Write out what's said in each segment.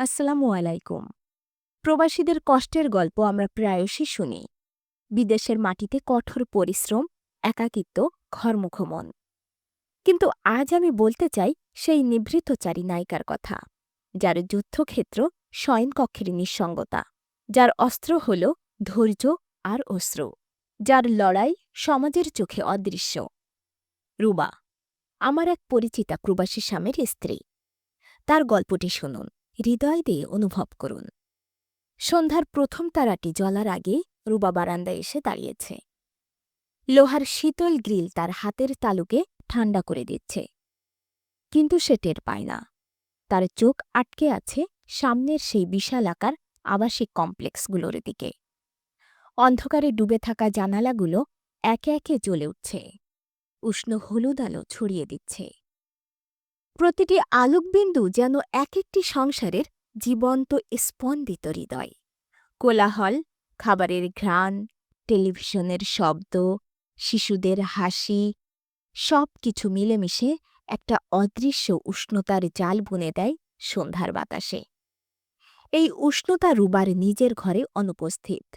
আসসালামু আলাইকুম। প্রবাসীদের কষ্টের গল্প আমরা প্রায়শই শুনি। বিদেশের মাটিতে কঠোর পরিশ্রম, একাকিত্ব ঘরমুখ মন কিন্তু আজ আমি বলতে চাই সেই নিভৃতচারী নায়িকার কথা, যার যুদ্ধক্ষেত্র শয়নকক্ষের নিঃসঙ্গতা, যার অস্ত্র হল ধৈর্য আর অশ্রু, যার লড়াই সমাজের চোখে অদৃশ্য। রুবা, আমার এক পরিচিতা প্রবাসী স্বামীর স্ত্রী। তার গল্পটি শুনুন। হৃদয় দিয়ে অনুভব করুন। সন্ধ্যার প্রথম তারাটি জ্বলার আগে রুবা বারান্দায় এসে দাঁড়িয়েছে। লোহার শীতল গ্রিল তার হাতের তালুকে ঠান্ডা করে দিচ্ছে। কিন্তু সে টের পায় না। তার চোখ আটকে আছে সামনের সেই বিশাল আকার আবাসিক কমপ্লেক্সগুলোর দিকে। অন্ধকারে ডুবে থাকা জানালাগুলো একে একে জ্বলে উঠছে। উষ্ণ হলুদ আলো ছড়িয়ে দিচ্ছে। প্রতিটি আলোকবিন্দু যেন এক একটি সংসারের জীবন্ত স্পন্দিত হৃদয়। কোলাহল, খাবারের ঘ্রাণ, টেলিভিশনের শব্দ, শিশুদের হাসি সব কিছু মিলেমিশে একটা অদৃশ্য উষ্ণতার জাল বুনে দেয় সন্ধ্যার বাতাসে। এই উষ্ণতা রুবার নিজের ঘরে অনুপস্থিত।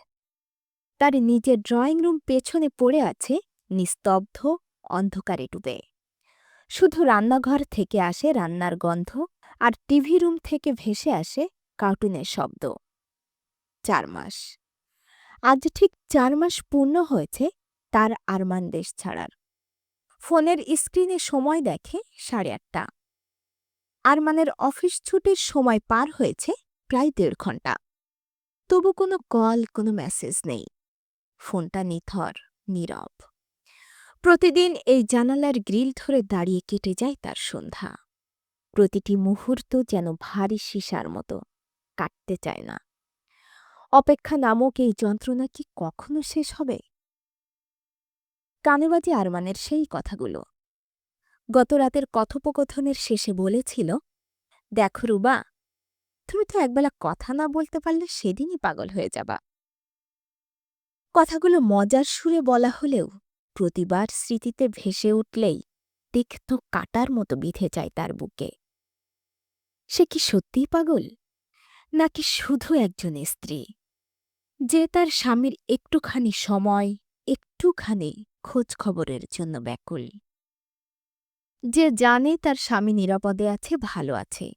তার নিজের ড্রয়িং রুম পেছনে পড়ে আছে নিস্তব্ধ অন্ধকারে ডুবে। শুধু রান্নাঘর থেকে আসে রান্নার গন্ধ আর টিভি রুম থেকে ভেসে আসে কার্টুনের শব্দ। চার মাস। আজ ঠিক চার মাস পূর্ণ হয়েছে তার আরমান দেশ ছাড়ার। ফোনের স্ক্রিনে সময় দেখে সাড়ে আটটা। আরমানের অফিস ছুটির সময় পার হয়েছে প্রায় দেড় ঘণ্টা। তবু কোনো কল, কোনো মেসেজ নেই। ফোনটা নিথর, নীরব। প্রতিদিন এই জানালার গ্রিল ধরে দাঁড়িয়ে কেটে যায় তার সন্ধ্যা। প্রতিটি মুহূর্ত যেন ভারী সীসার মতো, কাটতে চায় না। অপেক্ষা নামক এই যন্ত্রণা কি কখনো শেষ হবে? কানেবাজি আরমানের সেই কথাগুলো। গত রাতের কথোপকথনের শেষে বলেছিল, দেখো রুবা, তুমি তো একবেলা কথা না বলতে পারলে সেদিনই পাগল হয়ে যাবা। কথাগুলো মজার সুরে বলা হলেও প্রতিবার স্মৃতিতে ভেসে উঠলেই তিক্ত কাটার মতো বিধে যায় তার বুকে। সে কি সত্যিই পাগল? নাকি শুধু একজন স্ত্রী? যে তার স্বামীর একটুখানি সময়, একটুখানি খোঁজ খবরের জন্য ব্যাকুল। যে জানে তার স্বামী নিরাপদে আছে, ভালো আছে।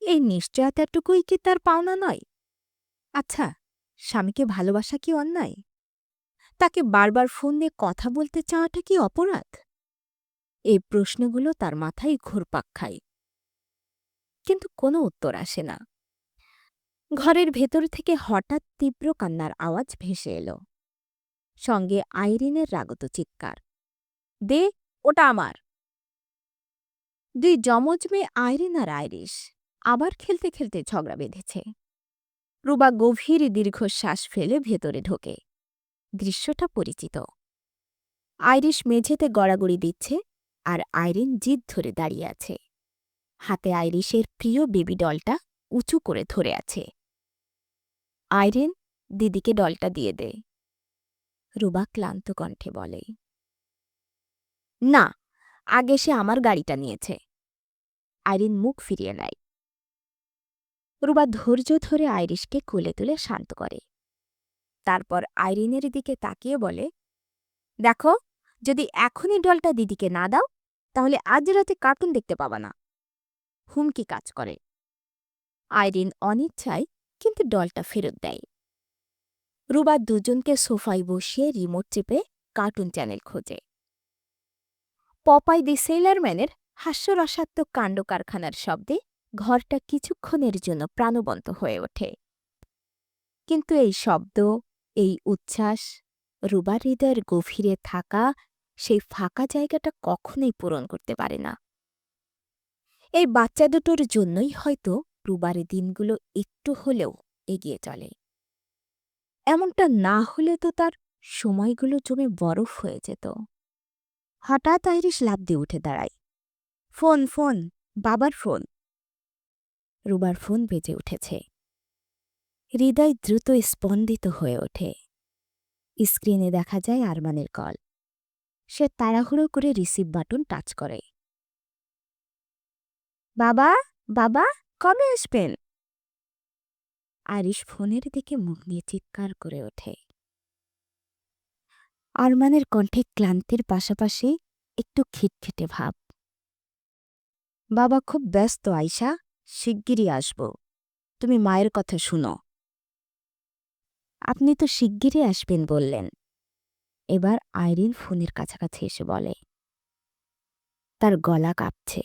এই নিশ্চয়তাটুকুই কি তার পাওনা নয়? আচ্ছা স্বামীকে ভালোবাসা কি অন্যায়? তাকে বারবার ফোন দিয়ে কথা বলতে চাওয়াটা কি অপরাধ? এই প্রশ্নগুলো তার মাথায় ঘুরপাক খায়। কিন্তু কোনো উত্তর আসে না। ঘরের ভেতর থেকে হঠাৎ তীব্র কান্নার আওয়াজ ভেসে এলো। সঙ্গে আইরিনের রাগত চিৎকার। দে, ওটা আমার! দুই যমজ মেয়ে আইরিন আর আইরিশ আবার খেলতে খেলতে ঝগড়া বেঁধেছে। রুবা গভীর দীর্ঘশ্বাস ফেলে ভেতরে ঢোকে। দৃশ্যটা পরিচিত। আইরিশ মেঝেতে গড়াগড়ি দিচ্ছে আর আইরিন জিদ ধরে দাঁড়িয়ে আছে। হাতে আইরিশের প্রিয় বেবি ডলটা উঁচু করে ধরে আছে। আইরিন, দিদিকে ডলটা দিয়ে দে। রুবা ক্লান্ত কণ্ঠে বলে, না, আগে সে আমার গাড়িটা নিয়েছে আইরিন মুখ ফিরিয়ে নেয়। রুবা ধৈর্য ধরে আইরিশকে কোলে তুলে শান্ত করে। তারপর আইরিনের দিকে তাকিয়ে বলে, দেখো, যদি এখনই ডলটা দিদিকে না দাও, তাহলে আজ রাতে কার্টুন দেখতে পাবা না। হুমকি কাজ করে। আইরিন অনিচ্ছায় কিন্তু ডলটা ফেরত দেয়। রুবা দুজনকে সোফায় বসিয়ে রিমোট চেপে কার্টুন চ্যানেল খোঁজে। পপাই দি সেলারম্যানের হাস্যরসাত্মক কাণ্ড কারখানার শব্দে ঘরটা কিছুক্ষণের জন্য প্রাণবন্ত হয়ে ওঠে। কিন্তু এই শব্দ এই উচ্ছ্বাস রুবার হৃদয়ের গভীরে থাকা সেই ফাঁকা জায়গাটা কখনোই পূরণ করতে পারে না। এই বাচ্চা দুটোর জন্যই হয়তো রুবারে দিনগুলো একটু হলেও এগিয়ে চলে। এমনটা না হলে তো তার সময়গুলো জমে বরফ হয়ে যেত। হঠাৎ আইরিশ লাভ দিয়ে উঠে দাঁড়ায়। ফোন ফোন, বাবার ফোন। রুবার ফোন বেজে উঠেছে। হৃদয় দ্রুত স্পন্দিত হয়ে ওঠে। স্ক্রিনে দেখা যায় আরমানের কল। সে তাড়াহুড়ো করে রিসিভ বাটন টাচ করে। বাবা বাবা, কবে আসবেন? আরিশ ফোনের দিকে মুখ নিয়ে চিৎকার করে ওঠে। আরমানের কণ্ঠে ক্লান্তির পাশাপাশি একটু খিটখিটে ভাব। বাবা, খুব ব্যস্ত, আয়শা। শিগগিরই আসব। তুমি মায়ের কথা শুনো। আপনি তো শিগগিরই আসবেন বললেন। এবার আইরিন ফোনের কাছাকাছি এসে বলে, তার গলা কাঁপছে,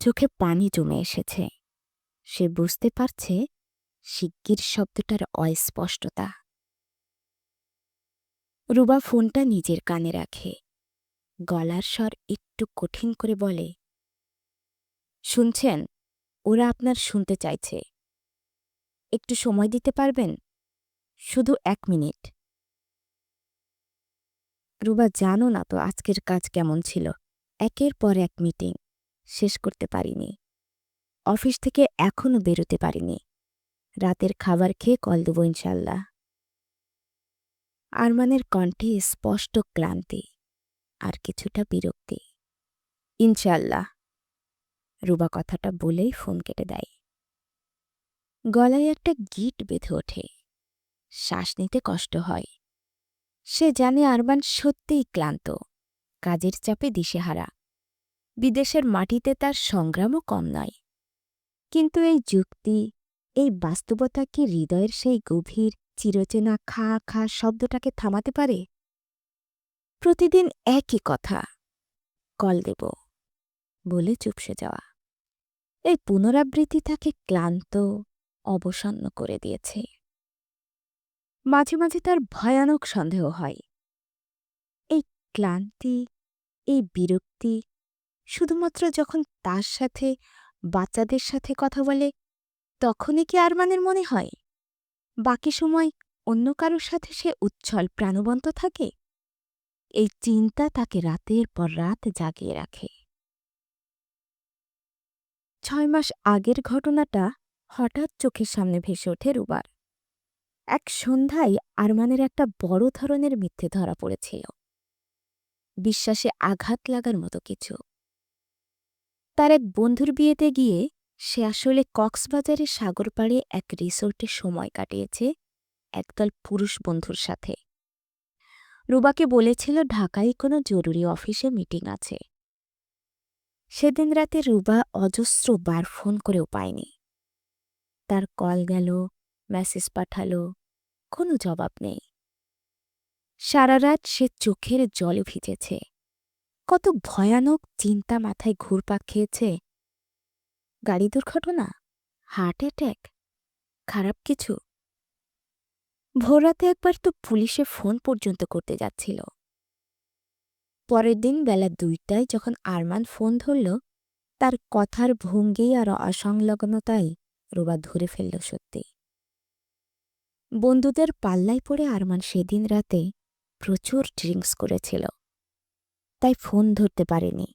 চোখে পানি জমে এসেছে। সে বুঝতে পারছে শিগগির শব্দটার অস্পষ্টতা। রুবা ফোনটা নিজের কানে রাখে, গলার স্বর একটু কঠিন করে বলে, শুনছেন? ওরা আপনার শুনতে চাইছে। একটু সময় দিতে পারবেন? শুধু এক মিনিট। রুবা, জানো না তো আজকের কাজ কেমন ছিল? একের পর এক মিটিং। শেষ করতে পারিনি। অফিস থেকে এখনও বেরোতে পারিনি। রাতের খাবার খেয়ে কল দেব ইনশাল্লাহ আরমানের কণ্ঠে স্পষ্ট ক্লান্তি আর কিছুটা বিরক্তি। ইনশাল্লাহ রুবা কথাটা বলেই ফোন কেটে দেয়। গলায় একটা গিট বেঁধে ওঠে। শ্বাস নিতে কষ্ট হয়। সে জানে আরবান সত্যিই ক্লান্ত, কাজের চাপে দিশেহারা। বিদেশের মাটিতে তার সংগ্রামও কম নয়। কিন্তু এই যুক্তি, এই বাস্তবতা কি হৃদয়ের সেই গভীর চিরচেনা খা খা শব্দটাকে থামাতে পারে? প্রতিদিন একই কথা, কল দেব, বলে চুপসে যাওয়া। এই পুনরাবৃত্তি তাকে ক্লান্ত, অবসন্ন করে দিয়েছে। মাঝে মাঝে তার ভয়ানক সন্দেহ হয়। এই ক্লান্তি, এই বিরক্তি, শুধুমাত্র যখন তার সাথে, বাচ্চাদের সাথে কথা বলে, তখনই কি আরমানের মনে হয়? বাকি সময় অন্য কারোর সাথে সে উচ্ছল, প্রাণবন্ত থাকে? এই চিন্তা তাকে রাতের পর রাত জাগিয়ে রাখে। ছয় মাস আগের ঘটনাটা হঠাৎ চোখের সামনে ভেসে ওঠে রুবার। এক সন্ধ্যায় আরমানের একটা বড় ধরনের মিথ্যে ধরা পড়েছিল। বিশ্বাসে আঘাত লাগার মতো কিছু। তার এক বন্ধুর বিয়েতে গিয়ে সে আসলে কক্সবাজারের সাগর পাড়ে এক রিসোর্টে সময় কাটিয়েছে একদল পুরুষ বন্ধুর সাথে। রুবাকে বলেছিল ঢাকায় কোনো জরুরি অফিসে মিটিং আছে। সেদিন রাতে রুবা অজস্র বার ফোন করেও পায়নি। তার কল গেল মেসেজ পাঠালো, কোনো জবাব নেই। সারা রাত সে চোখের জলে ভিজেছে। কত ভয়ানক চিন্তা মাথায় ঘুরপাক খেয়েছে। গাড়ি দুর্ঘটনা? হার্ট অ্যাট্যাক খারাপ কিছু? ভোররাতে একবার তো পুলিশে ফোন পর্যন্ত করতে যাচ্ছিল। পরের দিন বেলা দুইটায় যখন আরমান ফোন ধরল, তার কথার ভঙ্গি আর অসংলগ্নতাই রোবা ধরে ফেলল সত্যি। বন্ধুদের পাল্লায় পড়ে আরমান সেদিন রাতে প্রচুর ড্রিঙ্কস করেছিল। তাই ফোন ধরতে পারেনি,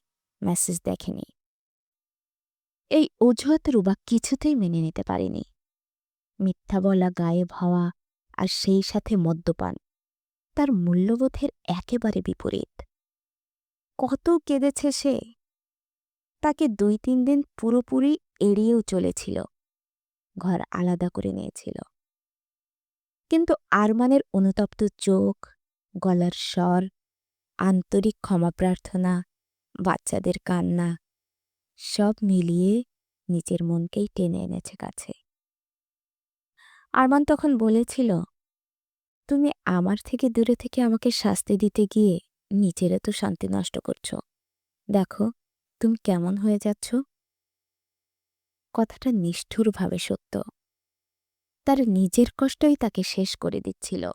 মেসেজ দেখেনি। এই অজুহাত রুবা কিছুতেই মেনে নিতে পারেনি। মিথ্যা বলা, গায়েব হওয়া আর সেই সাথে মদ্যপান, তার মূল্যবোধের একেবারে বিপরীত। কত কেঁদেছে সে! তাকে দুই তিন দিন পুরোপুরি এড়িয়েও চলেছিল, ঘর আলাদা করে নিয়েছিল। কিন্তু আরমানের অনুতপ্ত চোখ, গলার স্বর, আন্তরিক ক্ষমা প্রার্থনা, বাচ্চাদের কান্না, সব মিলিয়ে নিজের মনকেই টেনে এনেছে কাছে। আরমান তখন বলেছিল, তুমি আমার থেকে দূরে থেকে আমাকে শাস্তি দিতে গিয়ে নিজের তো শান্তি নষ্ট করছ। দেখো, তুমি কেমন হয়ে যাচ্ছ? কথাটা নিষ্ঠুরভাবে সত্য। তার নিজের কষ্টই তাকে শেষ করে দিচ্ছিল।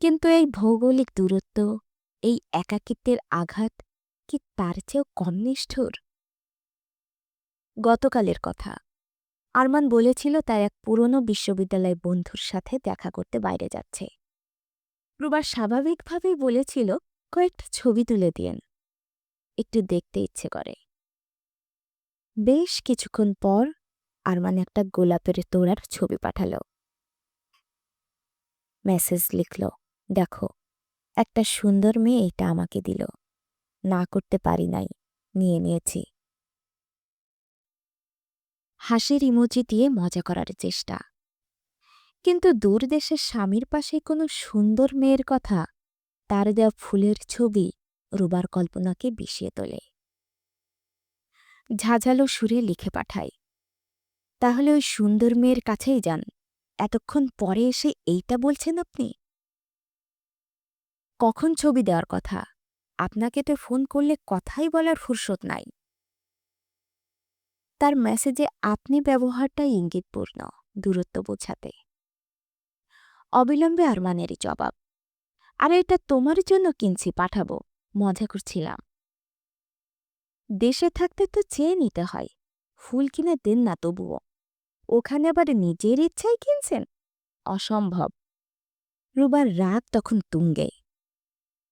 কিন্তু এই ভৌগোলিক দূরত্ব, এই একাকিত্বের আঘাত কি তার চেয়েও কম নিষ্ঠুর? গতকালের কথা। আরমান বলেছিল তার এক পুরনো বিশ্ববিদ্যালয় বন্ধুর সাথে দেখা করতে বাইরে যাচ্ছে। রুবা স্বাভাবিকভাবেই বলেছিল, কয়েকটা ছবি তুলে দিয়েন। একটু দেখতে ইচ্ছে করে। বেশ কিছুক্ষণ পর আরমান একটা গোলাপের তোড়ার ছবি পাঠালো। মেসেজ লিখল, দেখো, একটা সুন্দর মেয়ে এটা আমাকে দিল। না করতে পারি নাই, নিয়ে নিয়েছি। হাসির ইমোজি দিয়ে মজা করার চেষ্টা। কিন্তু দূর দেশের স্বামীর পাশে কোনো সুন্দর মেয়ের কথা, তার দেওয়া ফুলের ছবি রুবার কল্পনাকে বিষিয়ে তোলে। ঝাঝালো সুরে লিখে পাঠায় তাহলে ওই সুন্দর মেয়ের কাছেই যান। এতক্ষণ পরে এসে এইটা বলছেন আপনি? কখন ছবি দেওয়ার কথা? আপনাকে তো ফোন করলে কথাই বলার ফুরসত নাই। তার মেসেজে আপনি ব্যবহারটা ইঙ্গিতপূর্ণ দূরত্ব বোঝাতে। অবিলম্বে আরমানেরই জবাব। আর এটা তোমার জন্য কিনছি, পাঠাবো। মজা করছিলাম। দেশে থাকতে তো চেয়ে নিতে হয়। ফুল কিনে দেন না তবুও। ওখানে আবার নিজের ইচ্ছাই কিনছেন? অসম্ভব। রুবার রাগ তখন তুঙ্গে।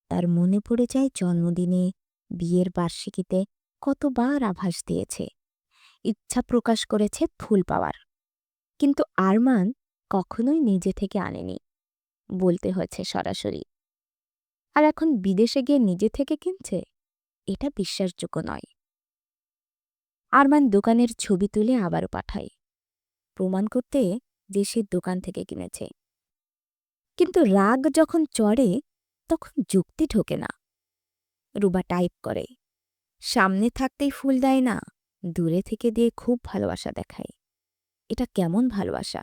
তার মনে পড়ে যায় জন্মদিনে বিয়ের বার্ষিকীতে কতবার আভাস দিয়েছে। ইচ্ছা প্রকাশ করেছে ফুল পাওয়ার। কিন্তু আরমান কখনোই নিজে থেকে আনেনি, বলতে হয়েছে সরাসরি। আর এখন বিদেশে গিয়ে নিজে থেকে কিনছে? এটা বিশ্বাসযোগ্য নয়। আরমান দোকানের ছবি তুলে আবারও পাঠায়। প্রমাণ করতে যে সে দোকান থেকে কিনেছে। কিন্তু রাগ যখন চড়ে, তখন যুক্তি ঢোকে না। রুবা টাইপ করে, সামনে থাকতেই ফুল দেয় না, দূরে থেকে দিয়ে খুব ভালোবাসা দেখায়। এটা কেমন ভালোবাসা?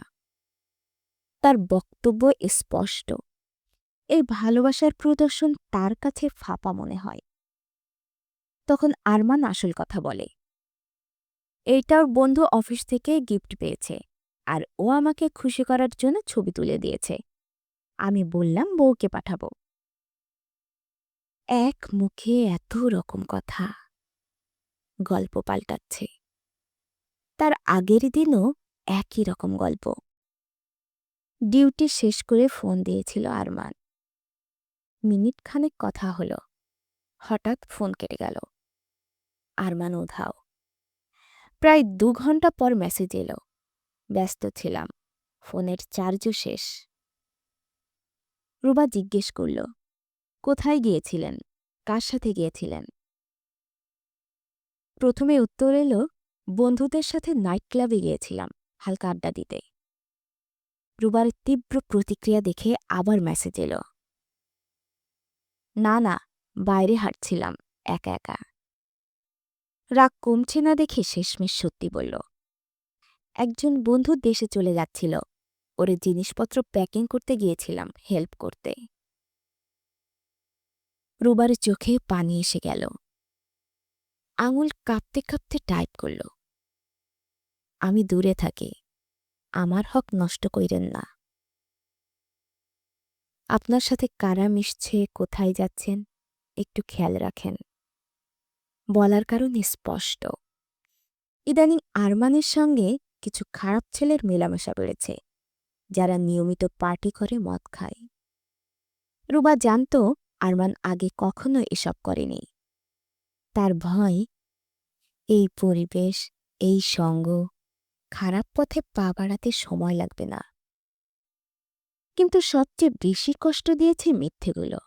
তার বক্তব্য স্পষ্ট। এই ভালোবাসার প্রদর্শন তার কাছে ফাঁপা মনে হয়। তখন আরমান আসল কথা বলে, এইটা ওর বন্ধু অফিস থেকে গিফট পেয়েছে। আর ও আমাকে খুশি করার জন্য ছবি তুলে দিয়েছে। আমি বললাম, বউকে পাঠাবো। এক মুখে এত রকম কথা। গল্প পাল্টাচ্ছে। তার আগের দিনও একই রকম গল্প। ডিউটি শেষ করে ফোন দিয়েছিল আরমান। মিনিট খানেক কথা হল। হঠাৎ ফোন কেটে গেল। আরমান উধাও। প্রায় দু ঘণ্টা পর মেসেজ এলো। ব্যস্ত ছিলাম। ফোনের চার্জও শেষ। রুবা জিজ্ঞেস করল, কোথায় গিয়েছিলেন? কার সাথে গিয়েছিলেন? প্রথমে উত্তর এলো, বন্ধুদের সাথে নাইট ক্লাবে গিয়েছিলাম, হালকা আড্ডা দিতে। রুবার তীব্র প্রতিক্রিয়া দেখে আবার মেসেজ এলো, না না, বাইরে হাঁটছিলাম, একা একা। রাগ কমছে না দেখে শেষমেশ সত্যি বলল একজন বন্ধু দেশে চলে যাচ্ছিল। ওরে জিনিসপত্র প্যাকিং করতে গিয়েছিলাম, হেল্প করতে। রুবার চোখে পানি এসে গেল। আঙুল কাঁপতে কাঁপতে টাইপ করল, আমি দূরে থাকি, আমার হক নষ্ট কইরেন না। আপনার সাথে কারা মিশছে, কোথায় যাচ্ছেন, একটু খেয়াল রাখেন। বলার কারণ স্পষ্ট। ইদানিং আরমানের সঙ্গে কিছু খারাপ ছেলের মেলামেশা বেড়েছে যারা নিয়মিত পার্টি করে মদ খায়। রুবা জানত আরমান আগে কখনো এসব করেনি। তার ভয়, এই পরিবেশ, এই সঙ্গ, খারাপ পথে পা বাড়াতে সময় লাগবে না। কিন্তু সবচেয়ে বেশি কষ্ট দিয়েছে মিথ্যেগুলো।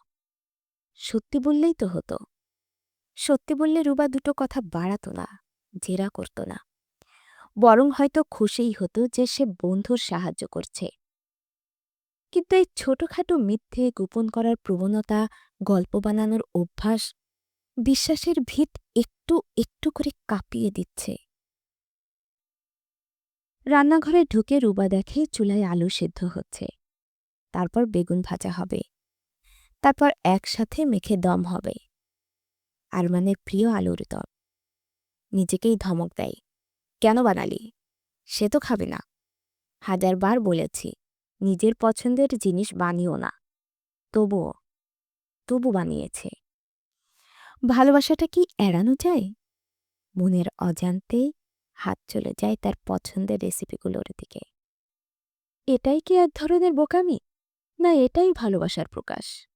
সত্যি বললেই তো হতো। সত্যি বললে রুবা দুটো কথা বাড়াত না, জেরা করত না। বরং হয়তো খুশিই হতো যে সে বন্ধুর সাহায্য করছে। কিন্তু এই ছোটখাটো মিথ্যে গোপন করার প্রবণতা, গল্প বানানোর অভ্যাস, বিশ্বাসের ভিত একটু একটু করে কাঁপিয়ে দিচ্ছে। রান্নাঘরে ঢুকে রুবা দেখে চুলায় আলু সিদ্ধ হচ্ছে। তারপর বেগুন ভাজা হবে। তারপর একসাথে মেখে দম হবে। আরমানের প্রিয় আলুর দম। নিজেকেই ধমক দেয়। কেন বানালি? সে তো খাবে না। হাজারবার বলেছি, নিজের পছন্দের জিনিস বানিও না। তবুও, তবু বানিয়েছে। ভালোবাসাটা কি এড়ানো যায়? মনের অজান্তেই হাত চলে যায় তার পছন্দের রেসিপিগুলোর দিকে। এটাই কি এক ধরনের বোকামি? না এটাই ভালোবাসার প্রকাশ?